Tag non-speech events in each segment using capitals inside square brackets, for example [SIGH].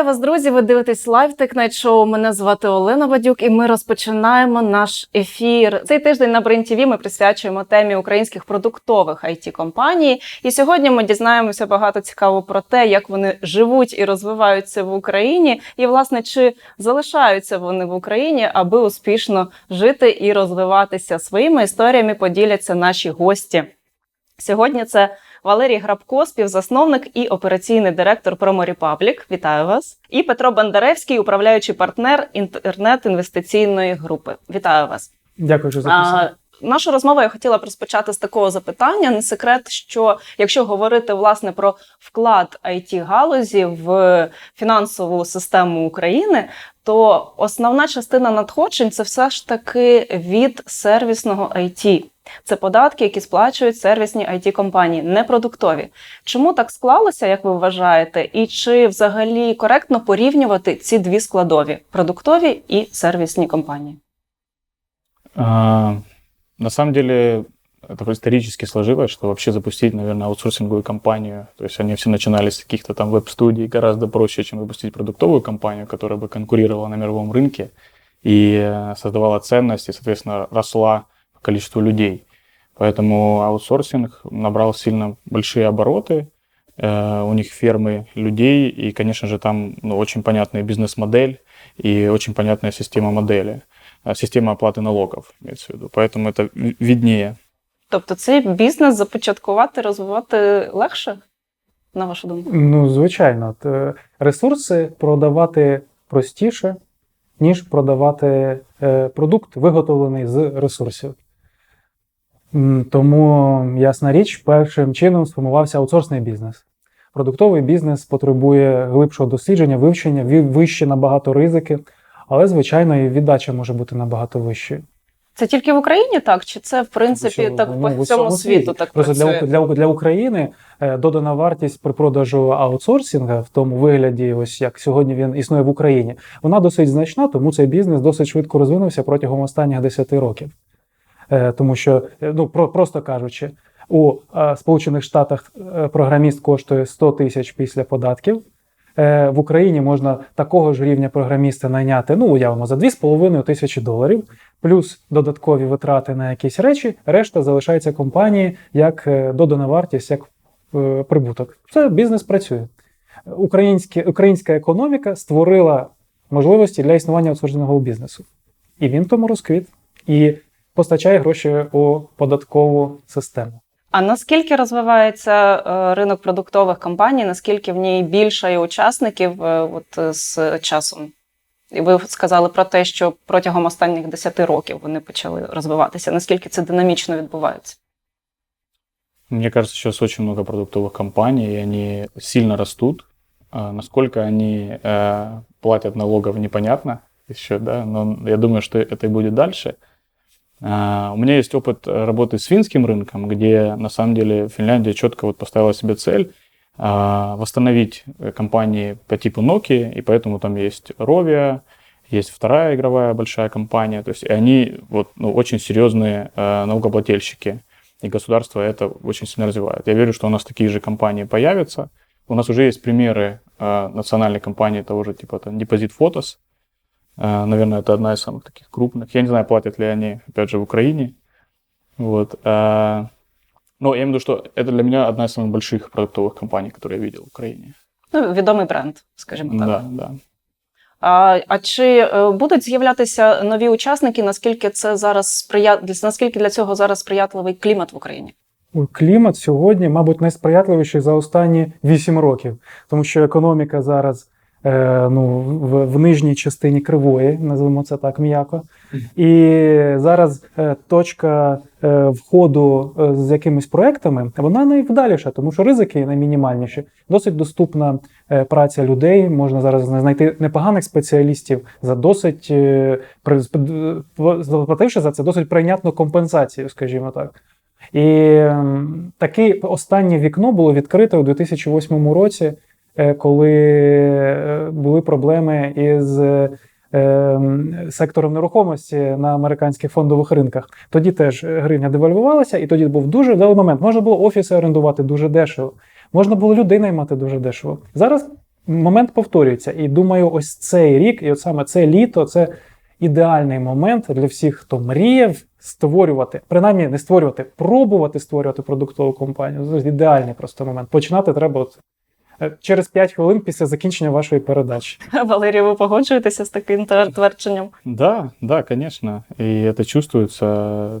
Вітаю вас, друзі! Ви дивитесь Tech Night Show. Мене звати Олена Бадюк, і ми розпочинаємо наш ефір. Цей тиждень на Brain TV ми присвячуємо темі українських продуктових it компаній. І сьогодні ми дізнаємося багато цікаво про те, як вони живуть і розвиваються в Україні, і власне чи залишаються вони в Україні, аби успішно жити і розвиватися. Своїми історіями поділяться наші гості. Сьогодні це Валерій Грабко, співзасновник і операційний директор Promo Republic. Вітаю вас. І Петро Бондаревський, управляючий партнер інтернет-інвестиційної групи. Вітаю вас. Дякую, що запросили. Нашу розмову я хотіла б розпочати з такого запитання. Не секрет, що якщо говорити власне про вклад it галузі в фінансову систему України, то основна частина надходжень це все ж таки від сервісного IT. Це податки, які сплачують сервісні it компанії, не продуктові. Чому так склалося, як ви вважаєте, і чи взагалі коректно порівнювати ці дві складові продуктові і сервісні компанії? А, на самом деле, это исторически сложилось, что вообще запустить, наверное, аутсорсинговую компанию, то есть они все начинались с каких-то там веб-студий, гораздо проще, чем запустить продуктовую компанию, которая бы конкурировала на мировом рынке и э, создавала ценность, и, соответственно, росла по количеству людей. Поэтому аутсорсинг набрал сильно большие обороты, э, у них фермы людей, и, конечно же, там ну, очень понятная бизнес-модель и очень понятная система модели, э, система оплаты налогов, имеется в виду. Поэтому это ви- виднее. Тобто цей бізнес започаткувати, розвивати легше, на вашу думку? Ну, звичайно, е, ресурси продавати простіше, ніж продавати е, продукт, виготовлений з ресурсів. Тому, ясна річ, першим чином сформувався аутсорсний бізнес. Продуктовий бізнес потребує глибшого дослідження, вивчення, вищі набагато ризики, але, звичайно, і віддача може бути набагато вищою. Це тільки в Україні так? Чи це в принципі Що, так ну, по всьому світу світі. так Просто працює? для, для, для України е, додана вартість при продажу аутсорсинга в тому вигляді, ось як сьогодні він існує в Україні, вона досить значна, тому цей бізнес досить швидко розвинувся протягом останніх 10 років. Е, Тому що, е, ну про, просто кажучи, у Сполучених Штатах програміст коштує 100 тисяч після податків. Е, В Україні можна такого ж рівня програміста найняти, ну уявимо, за 2,5 тисячі доларів, плюс додаткові витрати на якісь речі, решта залишається компанії як е, додана вартість, як е, прибуток. Це бізнес працює. Українське, українська економіка створила можливості для існування аутсорсингового бізнесу. І він тому розквіт. І постачає гроші у податкову систему. А наскільки розвивається е, ринок продуктових компаній? Наскільки в ній більше учасників е, от е, з часом? І ви сказали про те, що протягом останніх 10 років вони почали розвиватися. Наскільки це динамічно відбувається? Мне кажется, сейчас очень много продуктовых компаний, и они сильно растут. А Насколько они э, платят налогов, непонятно еще, да, но я думаю, что это и будет дальше. А, У меня есть опыт э, работы с финским рынком, где на самом деле Финляндия четко вот поставила себе цель а, восстановить э, компании по типу Nokia, и поэтому там есть Rovia, есть вторая игровая большая компания, то есть они вот, ну, очень серьезные э, налогоплательщики, и государство это очень сильно развивает. Я верю, что у нас такие же компании появятся. У нас уже есть примеры э, национальной компании того же типа там, Deposit Photos, Наверное, это одна из самых таких крупных. Я не знаю, платят ли они, опять же, в Украине. Вот. э, Но я имею в виду, что это для меня одна из самых больших продуктовых компаний, которые я видел в Украине. Ну, відомий бренд, скажімо так. Да, да. А, а чи е, будуть з'являтися нові учасники? Наскільки це зараз сприя... для- наскільки для цього зараз сприятливий клімат в Україні? Ой, Клімат сьогодні, мабуть, найсприятливіший за останні 8 років, тому що економіка зараз е, ну, в, в нижній частині кривої, назвемо це так м'яко. І зараз е, точка е, входу е, з якимись проектами вона найвдаліша, тому що ризики наймінімальніші. Досить доступна е, праця людей. Можна зараз знайти непоганих спеціалістів за досить е, при- е, заплативши за це досить прийнятну компенсацію, скажімо так. І таке останнє вікно було відкрите у 2008 році, е, коли е, були проблеми із е, ем, сектором нерухомості на американських фондових ринках. Тоді теж гривня девальвувалася, і тоді був дуже вдалий момент. Можна було офіси орендувати дуже дешево, можна було людей наймати дуже дешево. Зараз момент повторюється. І думаю, ось цей рік, і от саме це літо, це ідеальний момент для всіх, хто мріяв створювати, принаймні не створювати, пробувати створювати продуктову компанію. Ідеальний просто момент. Починати треба от е, через 5 хвилин після закінчення вашої передачі. [LAUGHS] Валерій, ви погоджуєтеся з таким тер- твердженням? Да, да, конечно. И это чувствуется,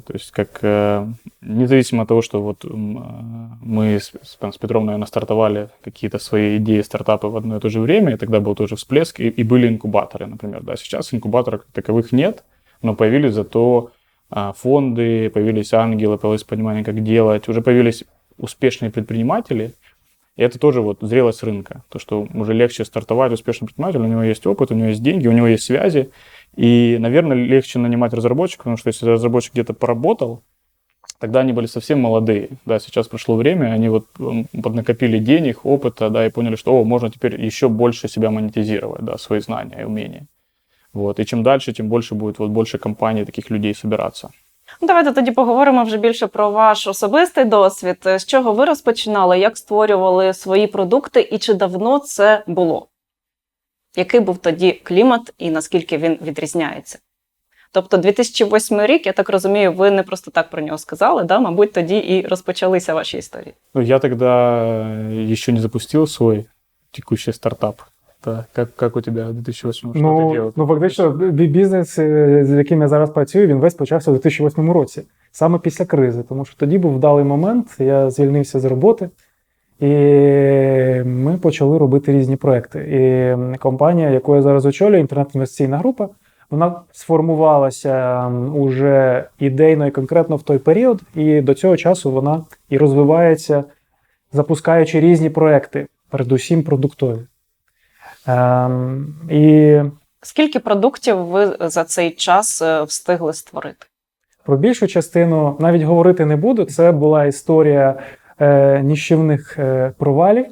то есть как э, независимо от того, что вот м, э, мы с, с- там, с Петром, наверное, стартовали какие-то свои идеи, стартапы в одно и то же время, и тогда был тоже всплеск, и, и были инкубаторы, например. Да, сейчас инкубаторов как таковых нет, но появились зато а, фонды, появились ангелы, появилось понимание, как делать, уже появились успешные предприниматели, и это тоже вот зрелость рынка, то, что уже легче стартовать успешным предпринимателем, у него есть опыт, у него есть деньги, у него есть связи, и, наверное, легче нанимать разработчиков, потому что если разработчик где-то поработал, тогда они были совсем молодые. Да, сейчас прошло время, они вот поднакопили денег, опыта, да, и поняли, что о, можно теперь еще больше себя монетизировать, да, свои знания и умения. Вот. И чем дальше, тем больше будет вот больше компаний, таких людей собираться. Ну, давайте тоді поговоримо вже більше про ваш особистий досвід. З чого ви розпочинали, як створювали свої продукти і чи давно це було? Який був тоді клімат і наскільки він відрізняється? Тобто 2008 рік, я так розумію, ви не просто так про нього сказали, да? мабуть, тоді і розпочалися ваші історії. Ну, я тогда еще не запустил свой текущий стартап. Да, как, как у тебя в 2008 что ты Ну, делал? ну фактично, бізнес, е, з яким я зараз працюю, він весь почався у 2008 році, саме після кризи, тому що тоді був вдалий момент. Я звільнився з роботи, і ми почали робити різні проекти. І компанія, яку я зараз очолюю, інтернет-інвестиційна група, вона сформувалася уже ідейно і конкретно в той період, і до цього часу вона і розвивається, запускаючи різні проекти, передусім продуктові. Ем, і Скільки продуктів ви за цей час е, встигли створити? Про більшу частину навіть говорити не буду. Це була історія е, ніщівних е, провалів,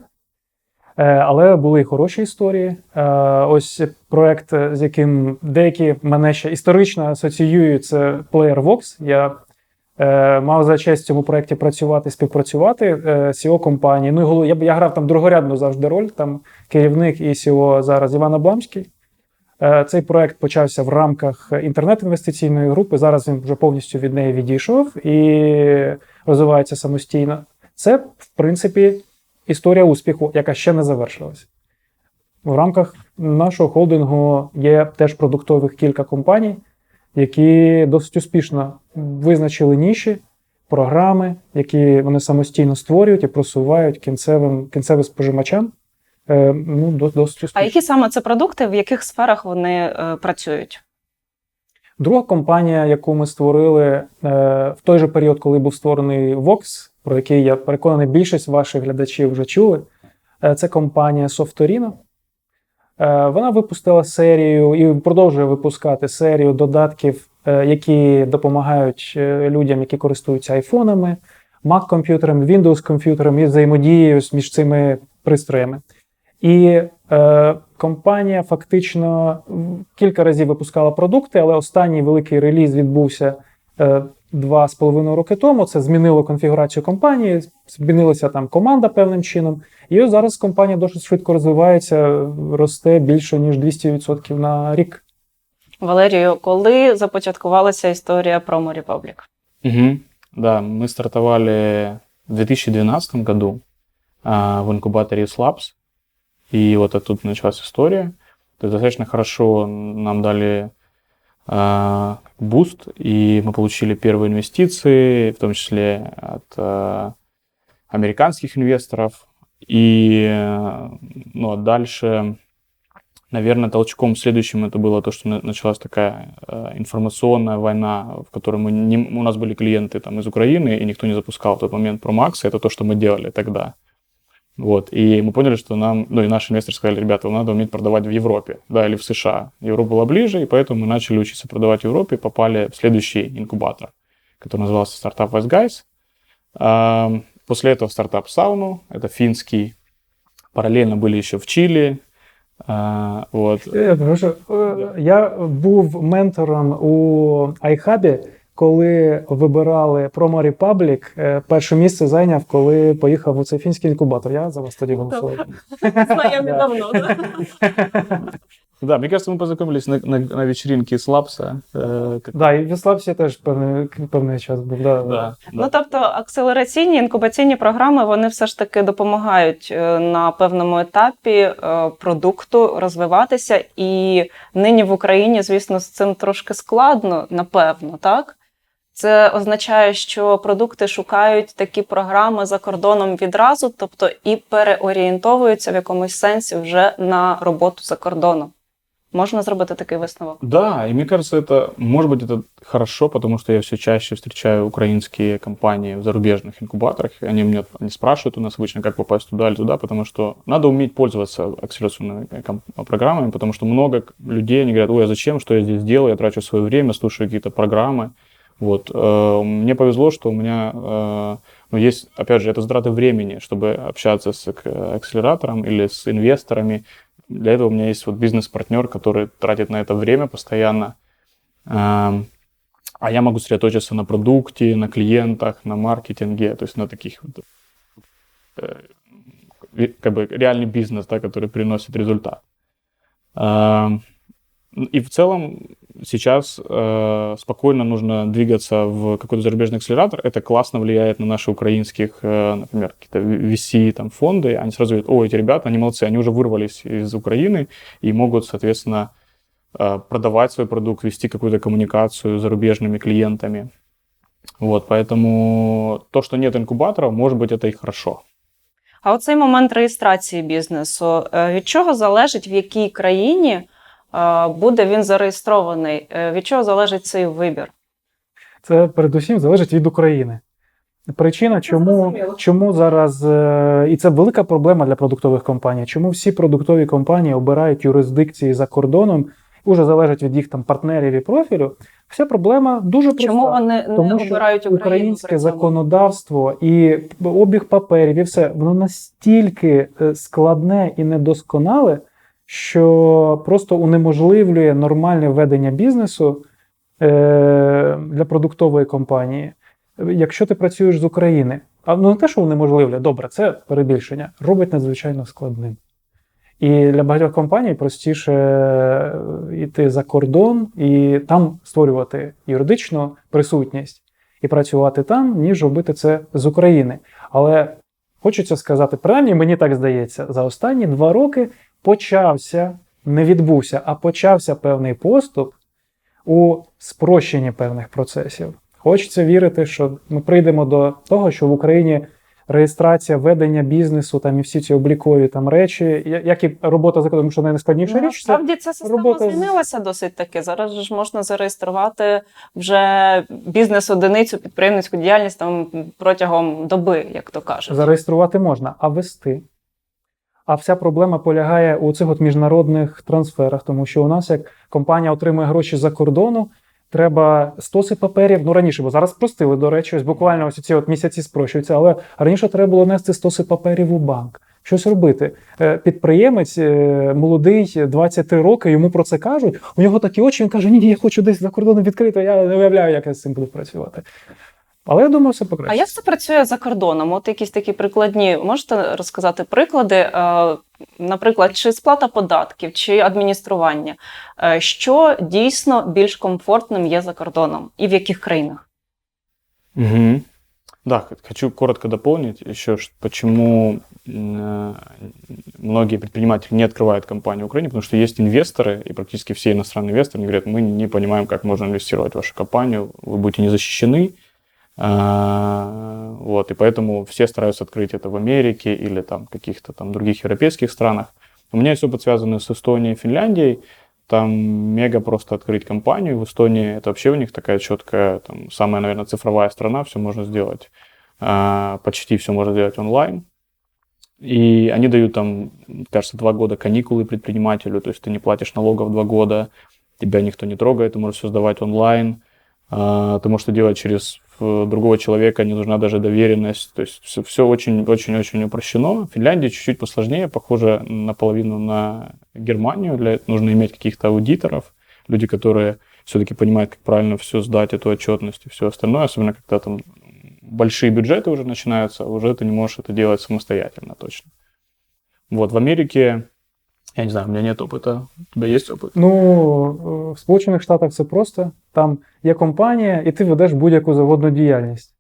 е, але були і хороші історії. Е, ось проект, з яким деякі мене ще історично асоціюють, це Player Vox. Я мав за честь в цьому проєкті працювати, співпрацювати е, CEO компанії. Ну я, я грав там другорядну завжди роль. Там керівник і CEO зараз Іван Абламський. Е, Цей проект почався в рамках інтернет-інвестиційної групи. Зараз він вже повністю від неї відійшов і розвивається самостійно. Це, в принципі, історія успіху, яка ще не завершилась. В рамках нашого холдингу є теж продуктових кілька компаній, які досить успішно визначили ніші, програми, які вони самостійно створюють і просувають кінцевим, кінцевим споживачам. Е, Ну, досить успішно. А які саме це продукти, в яких сферах вони е, працюють? Друга компанія, яку ми створили е, в той же період, коли був створений Vox, про який я переконаний, більшість ваших глядачів вже чули. це компанія Softorino. Е, вона випустила серію і продовжує випускати серію додатків, е, які допомагають е, людям, які користуються айфонами, Mac-комп'ютерами, Windows-комп'ютерами і взаємодією між цими пристроями. І е, компанія фактично кілька разів випускала продукти, але останній великий реліз відбувся два з половиною роки тому. Це змінило конфігурацію компанії, змінилася там команда певним чином. І ось зараз компанія досить швидко розвивається, росте більше ніж 200% на рік. Валерію, коли започаткувалася історія Promo Republic? Мгм. Да, мы стартовали в 2012 году а, в инкубаторе Slabs, и вот оттуда началась история. То есть достаточно хорошо нам дали а, буст, и мы получили первые инвестиции, в том числе от а, американских инвесторов. И э, ну, а дальше, наверное, толчком следующим это было то, что на- началась такая э, информационная война, в которой мы не, у нас были клиенты там, из Украины, и никто не запускал в тот момент ProMax, это то, что мы делали тогда. Вот, и мы поняли, что нам, ну и наши инвесторы сказали, ребята, вам надо уметь продавать в Европе, да, или в США. Европа была ближе, и поэтому мы начали учиться продавать в Европе, попали в следующий инкубатор, который назывался стартап West Guys. После этого стартап Сауну, это финский. Параллельно были еще в Чили. А, Вот. Е, прошу, е, Я був ментором у iHub, коли вибирали Promo Republic, е, перше місце зайняв, коли поїхав у цей фінський інкубатор. Я за вас тоді голосував. Знайомі давно. Да, мне кажется, мы познакомились на, на, на вечеринке с Лапса. Э, как- Да, і в Віславсі теж певний, певний час був. Да, да, Ну тобто акселераційні інкубаційні програми вони все ж таки допомагають е, на певному етапі е, продукту розвиватися. І нині в Україні, звісно, з цим трошки складно, напевно, так. Це означає, що продукти шукають такі програми за кордоном відразу, тобто і переорієнтовуються в якомусь сенсі вже на роботу за кордоном. Можна зробити такий висновок. Да, и мне кажется, это, может быть, это хорошо, потому что я все чаще встречаю украинские компании в зарубежных инкубаторах. и Они меня они спрашивают у нас обычно, как попасть туда или туда, потому что надо уметь пользоваться акселерационными ком- программами, потому что много к- людей, они говорят, ой, а зачем, что я здесь делаю, я трачу свое время, слушаю какие-то программы. Вот. э, Мне повезло, что у меня э, ну, есть, опять же, это затраты времени, чтобы общаться с ак- акселератором или с инвесторами. Для этого у меня есть вот бизнес-партнер, который тратит на это время постоянно. Эм, А я могу сосредоточиться на продукте, на клиентах, на маркетинге, то есть на таких вот, э, как бы реальный бизнес, да, который приносит результат. Эм, И в целом сейчас э, спокойно нужно двигаться в какой-то зарубежный акселератор. Это классно влияет на наши украинских, э, например, какие-то VC там, фонды. Они сразу говорят, о, эти ребята, они молодцы, они уже вырвались из Украины и могут, соответственно, э, продавать свой продукт, вести какую-то коммуникацию с зарубежными клиентами. Вот, поэтому то, что нет инкубаторов, может быть, это и хорошо. А оцей момент реєстрації бізнесу е, від чого залежить, в якій країні е, буде він зареєстрований? Е, Від чого залежить цей вибір? Це передусім залежить від України. Причина, чому, чому зараз, е, і це велика проблема для продуктових компаній, чому всі продуктові компанії обирають юрисдикції за кордоном, уже залежить від їх там партнерів і профілю. Вся проблема дуже проста. Чому вони не що обирають Україну? Українське законодавство і обіг паперів, і все воно настільки е, складне і недосконале, що просто унеможливлює нормальне ведення бізнесу е, для продуктової компанії. Якщо ти працюєш з України, а ну не те, що унеможливлює, добре, це перебільшення, робить надзвичайно складним. І для багатьох компаній простіше е, йти за кордон і там створювати юридичну присутність і працювати там, ніж робити це з України. Але хочеться сказати, принаймні мені так здається, за останні два роки почався, не відбувся, а почався певний поступ у спрощенні певних процесів. Хочеться вірити, що ми прийдемо до того, що в Україні реєстрація ведення бізнесу там і всі ці облікові там речі, як і робота за кордоном, що найскладніша Ну, річ, Насправді ця система робота змінилася досить таки. Зараз ж можна зареєструвати вже бізнес-одиницю, підприємницьку діяльність там протягом доби, як то кажуть. зареєструвати можна, а вести. А вся проблема полягає у цих от міжнародних трансферах, тому що у нас, як компанія отримує гроші за кордону, треба стоси паперів. Ну раніше, бо зараз спростили, до речі, ось буквально ось ці от місяці спрощуються, але раніше треба було нести стоси паперів у банк. Щось робити. Е, Підприємець е, молодий, 23 роки, йому про це кажуть. У нього такі очі, він каже: Ні, ні, я хочу десь за кордоном відкрити, я не уявляю, як я з цим буду працювати. Але я думаю, все А покраще. як це працює за кордоном? От якісь такі прикладні, можете розказати приклади, е, наприклад, чи сплата податків, чи адміністрування, Е, що дійсно більш комфортним є за кордоном і в яких країнах? Мгм. Да, х- хочу коротко дополнить еще, ш- почему м, э, многие предприниматели не открывают компанию в Украине, потому что есть инвесторы, и практически все иностранные инвесторы они говорят, мы не понимаем, как можно инвестировать в вашу компанию, вы будете не защищены. А, Вот, и поэтому все стараются открыть это в Америке или там каких-то там других европейских странах. У меня есть опыт, связанный с Эстонией и Финляндией. Там мега просто открыть компанию. В Эстонии это вообще у них такая четкая, там, самая, наверное, цифровая страна, все можно сделать, а, почти все можно сделать онлайн. И они дают там, кажется, два года каникулы предпринимателю, то есть ты не платишь налогов два года, тебя никто не трогает, ты можешь все сдавать онлайн, а, ты можешь это делать через другого человека, не нужна даже доверенность, то есть все, очень-очень-очень упрощено. В Финляндии чуть-чуть посложнее, похоже наполовину на Германию, для нужно иметь каких-то аудиторов, люди, которые все-таки понимает, как правильно все сдать, эту отчетность и все остальное, особенно когда там большие бюджеты уже начинаются, уже ты не можешь это делать самостоятельно точно. Вот, в Америке, я не знаю, у меня нет опыта, у тебя есть опыт? Ну, е, в Сполучених Штатах це просто. Там є компанія, і ти ведеш будь-яку заводну діяльність.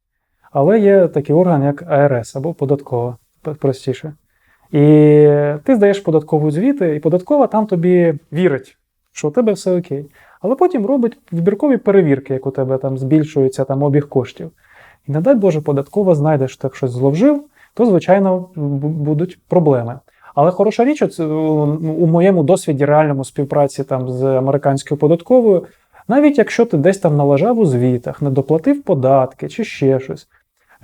Але є такий орган, як АРС або податкова, простіше. І ти здаєш податкову звіти, і податкова там тобі вірить, що у тебе все окей. Але потім робить вибіркові перевірки, як у тебе там збільшується там обіг коштів. І не дай Боже, податкова знайде, що так щось зловжив, то, звичайно, будуть проблеми. Але хороша річ, оце, у моєму досвіді реальному співпраці там з американською податковою, навіть якщо ти десь там налажав у звітах, не доплатив податки чи ще щось,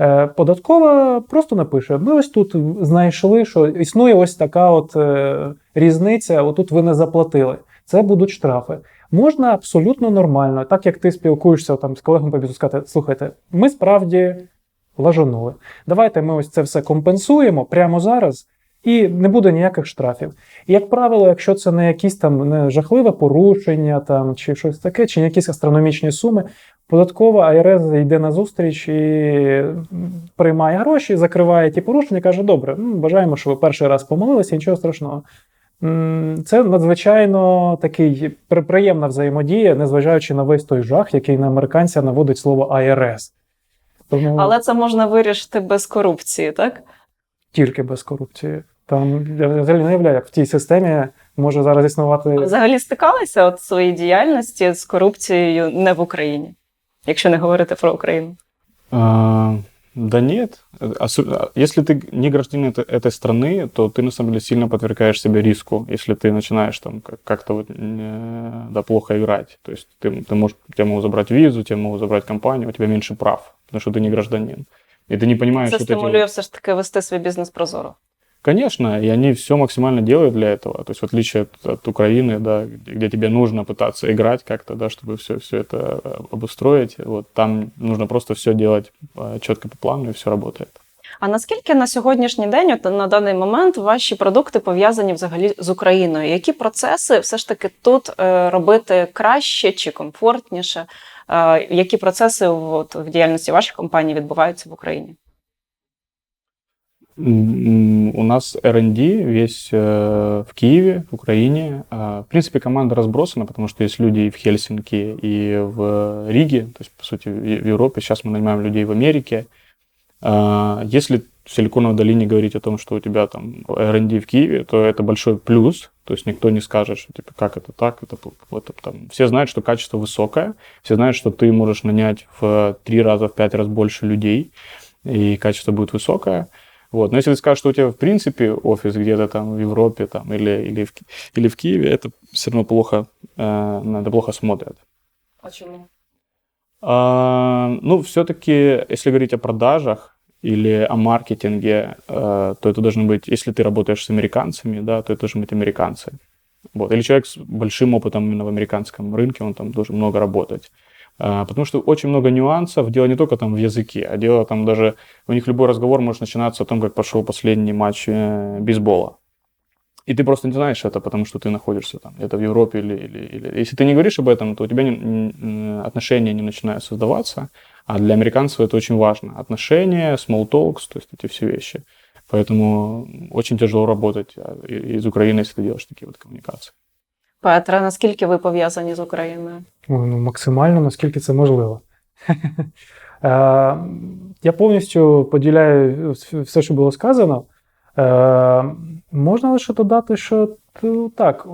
е, податкова просто напише: ми ось тут знайшли, що існує ось така от е, різниця, отут ви не заплатили. Це будуть штрафи. Можна абсолютно нормально, так як ти спілкуєшся там з колегами по бізнесу, сказати, слухайте, ми справді лажанули. Давайте ми ось це все компенсуємо прямо зараз, і не буде ніяких штрафів. І, як правило, якщо це не якісь там не жахливе порушення там, чи щось таке, чи якісь астрономічні суми, податкова АРС йде на зустріч і приймає гроші, закриває ті порушення, каже: добре, ну, бажаємо, що ви перший раз помилилися, нічого страшного. Це надзвичайно такий при- приємна взаємодія, незважаючи на весь той жах, який на американця наводить слово АРС. Тому Але це можна вирішити без корупції, так? тільки без корупції. Там я взагалі не уявляю, як в тій системі може зараз існувати. Взагалі стикалися от в своїй діяльності з корупцією не в Україні, якщо не говорити про Україну. А, да нет. Осо- а, Если ты не гражданин этой, этой страны, то ты на самом деле сильно подвергаешь себе риску, если ты начинаешь там как- как-то вот, э, да, плохо играть. То есть ты, ты можешь, тебя могут забрать визу, тебя могут забрать компанию, у тебя меньше прав, потому что ты не гражданин. И ты не понимаешь, Це что ты... стимулює все ж таки вести свій бізнес прозоро. Конечно, и они все максимально делают для этого. То есть в отличие от, от Украины, да, где, где тебе нужно пытаться играть как-то, да, чтобы все, все это э, обустроить, вот там нужно просто все делать четко по плану, и все работает. А наскільки на сьогоднішній день, от на даний момент, ваші продукти пов'язані взагалі з Україною? Які процеси все ж таки тут е, робити краще чи комфортніше? Е, які процеси от, в діяльності вашої компанії відбуваються в Україні? У нас R&D весь э, в Киеве, в Украине. А, В принципе, команда разбросана, потому что есть люди и в Хельсинки, и в Риге, то есть, по сути, в Европе. Сейчас мы нанимаем людей в Америке. А, Если в Силиконовой долине говорить о том, что у тебя там R&D в Киеве, то это большой плюс. То есть никто не скажет, что типа как это так, это, это там. Все знают, что качество высокое, все знают, что ты можешь нанять в три раза, в пять раз больше людей, и качество будет высокое. Вот. Но если ты скажешь, что у тебя в принципе офис где-то там в Европе там, или, или, в, или в Киеве, это все равно плохо, э, на это плохо смотрят. Чому? А, ну, все-таки, если говорить о продажах или о маркетинге, э, то это должно быть, если ты работаешь с американцами, да, то это должны быть американцы. Вот. Или человек с большим опытом именно в американском рынке, он там должен много работать. А, Потому что очень много нюансов. Дело не только там в языке, а дело там даже... У них любой разговор может начинаться о том, как прошел последний матч э, бейсбола. И ты просто не знаешь это, потому что ты находишься там где-то в Европе или, или, или... Если ты не говоришь об этом, то у тебя не- отношения не начинают создаваться. А для американцев это очень важно. Отношения, small talks, то есть эти все вещи. Поэтому очень тяжело работать а, из Украины, если ты делаешь такие вот коммуникации. Петра, наскільки ви пов'язані з Україною? Ну, максимально, наскільки це можливо. [LAUGHS] Е, Я повністю поділяю все, що було сказано. Е, Можна лише додати, що так,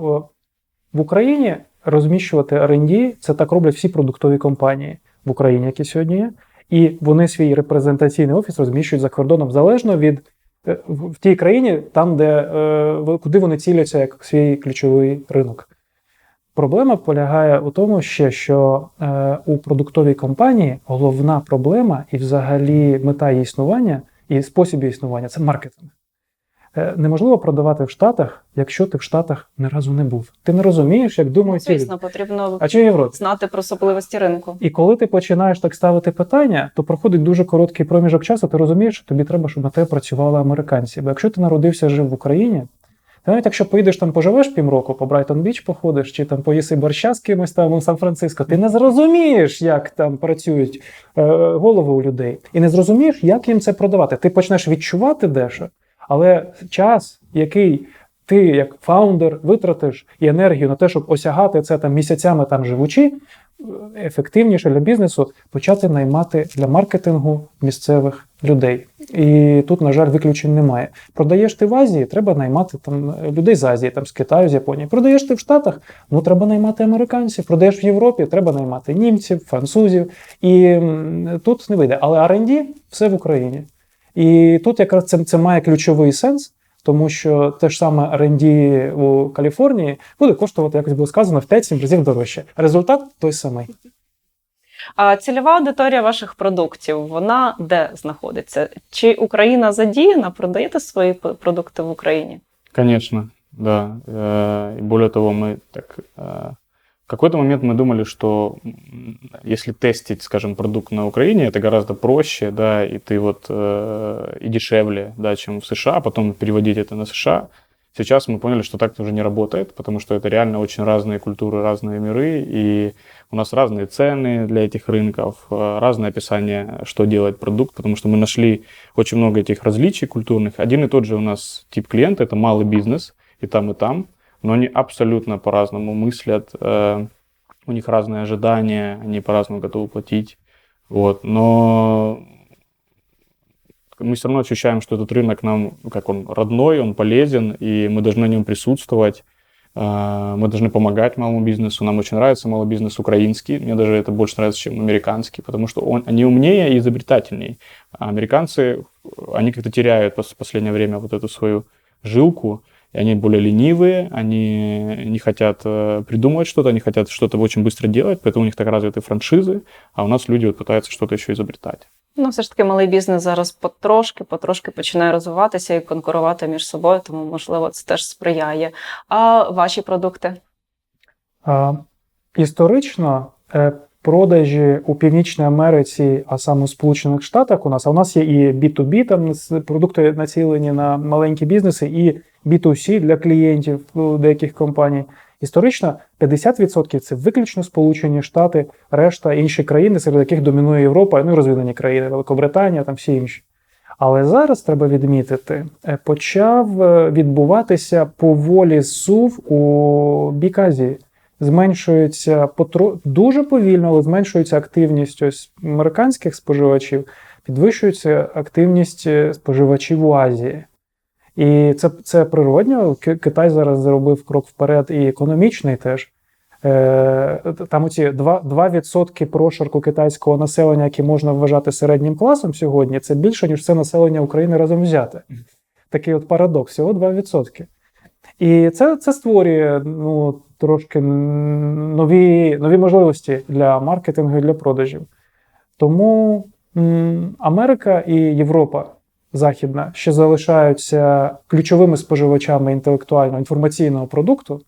в Україні розміщувати R&D, це так роблять всі продуктові компанії в Україні, які сьогодні є. І вони свій репрезентаційний офіс розміщують за кордоном залежно від е, в тій країні, там, де е, куди вони ціляться як свій ключовий ринок. Проблема полягає у тому, ще, що е, у продуктовій компанії головна проблема і взагалі мета її існування і спосіб її існування це маркетинг. Е, неможливо продавати в Штатах, якщо ти в Штатах ні разу не був. Ти не розумієш, як думають люди. Звісно, потрібно А чи Європі? знати про особливості ринку. І коли ти починаєш так ставити питання, то проходить дуже короткий проміжок часу, ти розумієш, що тобі треба, щоб на тебе працювали американці. Бо якщо ти народився жив в Україні, Ти навіть якщо поїдеш там поживеш півроку, по Брайтон Біч походиш, чи там поїси борща з кимось там у Сан-Франциско, ти не зрозумієш, як там працюють е, голови у людей, і не зрозумієш, як їм це продавати. Ти почнеш відчувати дещо, але час, який ти як фаундер витратиш і енергію на те, щоб осягати це там місяцями там живучи, ефективніше для бізнесу почати наймати для маркетингу місцевих людей. І тут, на жаль, виключень немає. Продаєш ти в Азії, треба наймати там людей з Азії, там з Китаю, з Японії. Продаєш ти в Штатах, ну треба наймати американців. Продаєш в Європі, треба наймати німців, французів. І тут не вийде. Але R&D все в Україні. І тут якраз це, це має ключовий сенс. Тому що те ж саме R&D у Каліфорнії буде коштувати, якось було сказано, в 5-7 разів дорожче. Результат той самий. А цільова аудиторія ваших продуктів, вона де знаходиться? Чи Україна задіяна? Продаєте свої продукти в Україні? Конечно, да. И более того, мы так... какой-то момент мы думали, что если тестить, скажем, продукт на Украине, это гораздо проще, да, и ты вот э, и дешевле, да, чем в США, а потом переводить это на США. Сейчас мы поняли, что так уже не работает, потому что это реально очень разные культуры, разные миры, и у нас разные цены для этих рынков, э, разное описание, что делает продукт, потому что мы нашли очень много этих различий культурных. Один и тот же у нас тип клиента – это малый бизнес, и там, и там, но они абсолютно по-разному мыслят, э, у них разные ожидания, они по-разному готовы платить. Вот. Но мы все равно ощущаем, что этот рынок нам, как он, родной, он полезен, и мы должны на нем присутствовать. Э, Мы должны помогать малому бизнесу. Нам очень нравится малый бизнес украинский. Мне даже это больше нравится, чем американский, потому что он, они умнее и изобретательней. А американцы, они как-то теряют в последнее время вот эту свою жилку, и они более ленивые, они не хотят э, придумывать что-то, они хотят что-то очень быстро делать, поэтому у них так развиты франшизы, а у нас люди вот пытаются что-то еще изобретать. Ну, все ж таки, малий бізнес зараз потрошки, потрошки починає розвиватися і конкурувати між собою, тому можливо це теж сприяє. А ваші продукти? А, історично е, продажі у Північній Америці, а саме у Сполучених Штатах, у нас, а у нас є і B2B, там продукти націлені на маленькі бізнеси, і B2C для клієнтів деяких компаній. Історично 50% це виключно Сполучені Штати, решта інші країни, серед яких домінує Європа, ну і розвинені країни, Великобританія, там всі інші. Але зараз треба відмітити, е, почав е, відбуватися поволі сув у бік Азії. Зменшується потро... дуже повільно, але зменшується активність ось американських споживачів, підвищується активність е, споживачів у Азії. І це, це природньо. Китай зараз зробив крок вперед і економічний теж. Е, Там оці 2%, 2% прошарку китайського населення, яке можна вважати середнім класом сьогодні, це більше, ніж все населення України разом взяте. Такий от парадокс, всього 2%. І це, це створює ну, трошки нові, нові можливості для маркетингу і для продажів. Тому Америка і Європа Західна ще залишаються ключовими споживачами інтелектуального інформаційного продукту.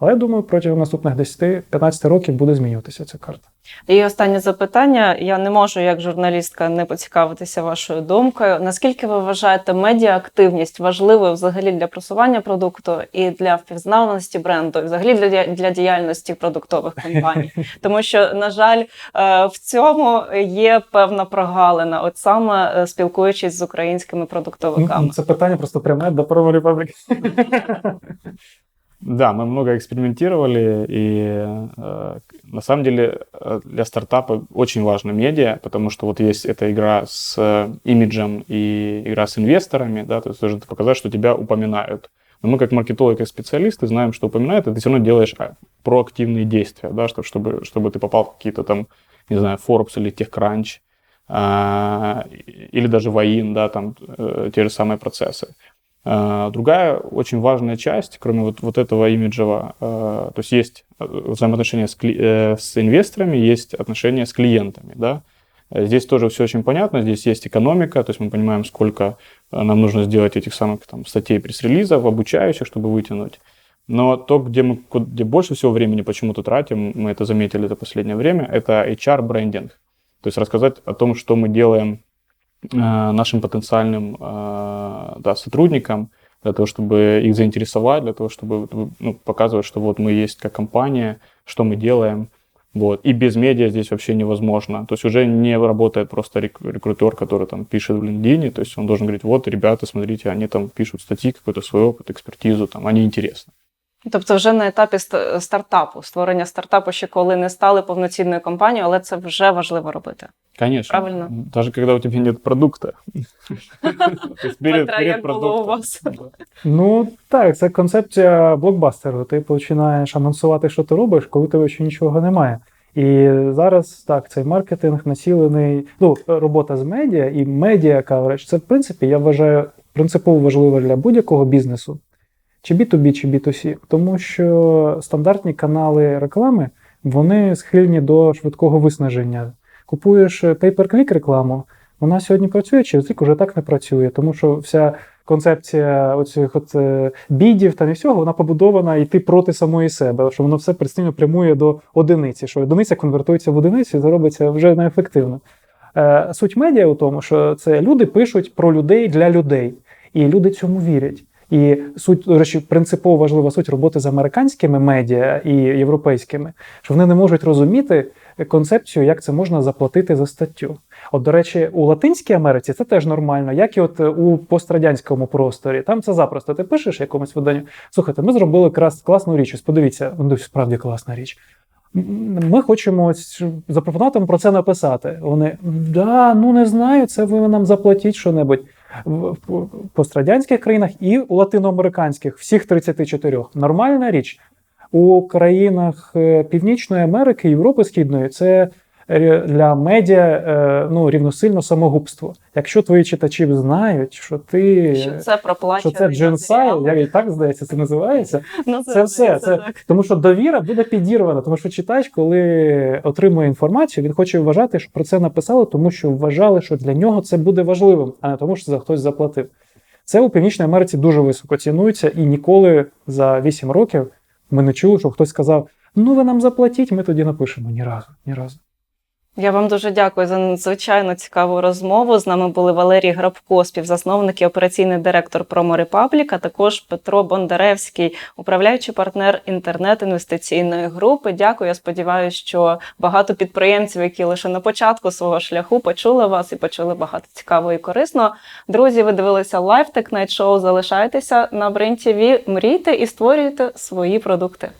Але я думаю, протягом наступних 10-15 років буде змінюватися ця карта. І останнє запитання. Я не можу, як журналістка, не поцікавитися вашою думкою. Наскільки ви вважаєте медіаактивність важливою взагалі для просування продукту і для впізнаваності бренду, і взагалі для, для діяльності продуктових компаній? [LAUGHS] Тому що, на жаль, е, в цьому є певна прогалина, от саме е, спілкуючись з українськими продуктовиками. Ну, Це питання просто пряме до Republic. [LAUGHS] Да, мы много экспериментировали, и э, на самом деле э, для стартапа очень важно медиа, потому что вот есть эта игра с э, имиджем и игра с инвесторами, да, то есть должен показать, что тебя упоминают. Но мы как маркетологи, как специалисты знаем, что упоминают, и ты все равно делаешь а, проактивные действия, да, чтобы, чтобы, чтобы ты попал в какие-то там, не знаю, Forbes или TechCrunch, а, или даже Ваин, да, там э, те же самые процессы. А, Другая очень важная часть, кроме вот, вот этого имиджевого, э, то есть есть э, взаимоотношения с, кли- э, с инвесторами, есть отношения с клиентами, да. Здесь тоже все очень понятно, здесь есть экономика, то есть мы понимаем, сколько э, нам нужно сделать этих самых там, статей пресс-релизов, обучающих, чтобы вытянуть. Но то, где мы где больше всего времени почему-то тратим, мы это заметили за последнее время, это HR-брендинг. То есть рассказать о том, что мы делаем нашим потенциальным э, да, сотрудникам, для того, чтобы их заинтересовать, для того, чтобы ну, показывать, что вот мы есть как компания, что мы делаем. Вот. И без медиа здесь вообще невозможно. То есть уже не работает просто рек- рекрутер, который там пишет в LinkedIn, то есть он должен говорить, вот, ребята, смотрите, они там пишут статьи, какой-то свой опыт, экспертизу, там, они интересны. Тобто, вже на етапі ст- стартапу, створення стартапу, ще коли не стали повноцінною компанією, але це вже важливо робити. Конечно. Правильно. Даже когда у тебя нет продукта. [LAUGHS] Як було у вас? Ну так, це концепція блокбастеру. Ти починаєш анонсувати, що ти робиш, коли тебе ще нічого немає. І зараз так, цей маркетинг націлений. Ну, робота з медіа і медіа каверидж, це в принципі, я вважаю, принципово важливо для будь-якого бізнесу, чи B2B, чи B2C, тому що стандартні канали реклами вони схильні до швидкого виснаження. Купуєш pay-per-click рекламу, вона сьогодні працює, через рік уже так не працює, тому що вся концепція оцих от е, бідів та не всього, вона побудована йти проти самої себе, що воно все постійно прямує до одиниці, що одиниця конвертується в одиницю і заробиться вже неефективно. Е, Суть медіа у тому, що це люди пишуть про людей для людей, і люди цьому вірять. І суть, до речі, принципово важлива суть роботи з американськими медіа і європейськими, що вони не можуть розуміти концепцію, як це можна заплатити за статтю. От, до речі, у Латинській Америці це теж нормально, як і от у пострадянському просторі. Там це запросто. Ти пишеш якомусь виданню. Слухайте, ми зробили крас- класну річ. Ось Подивіться, ну справді класна річ. Ми хочемо запропонувати вам про це написати. Вони да, ну не знаю, це ви нам заплатіть що-небудь. В пострадянських країнах і у латиноамериканських, всіх 34. Нормальна річ. У країнах е, Північної Америки, Європи Східної це для медіа е, ну, рівносильно самогубство. Якщо твої читачі знають, що ти Що це проплачено. що це джинсайл, як і так здається, це називається. [LAUGHS] Ну, Це все. Це, так. тому що довіра буде підірвана, тому що читач, коли отримує інформацію, він хоче вважати, що про це написали, тому що вважали, що для нього це буде важливим, а не тому, що за хтось заплатив. Це у Північній Америці дуже високо цінується, і ніколи за 8 років ми не чули, щоб хтось сказав: ну ви нам заплатіть, ми тоді напишемо. Ні разу, ні разу. Я вам дуже дякую за надзвичайно цікаву розмову. З нами були Валерій Грабко, співзасновник і операційний директор Republic, а також Петро Бондаревський, управляючий партнер інтернет-інвестиційної групи. Дякую. Я сподіваюся, що багато підприємців, які лише на початку свого шляху почули вас і почули багато цікавого і корисного. Друзі, ви дивилися Tech Night Show. Залишайтеся на Брин TV, мрійте і створюйте свої продукти.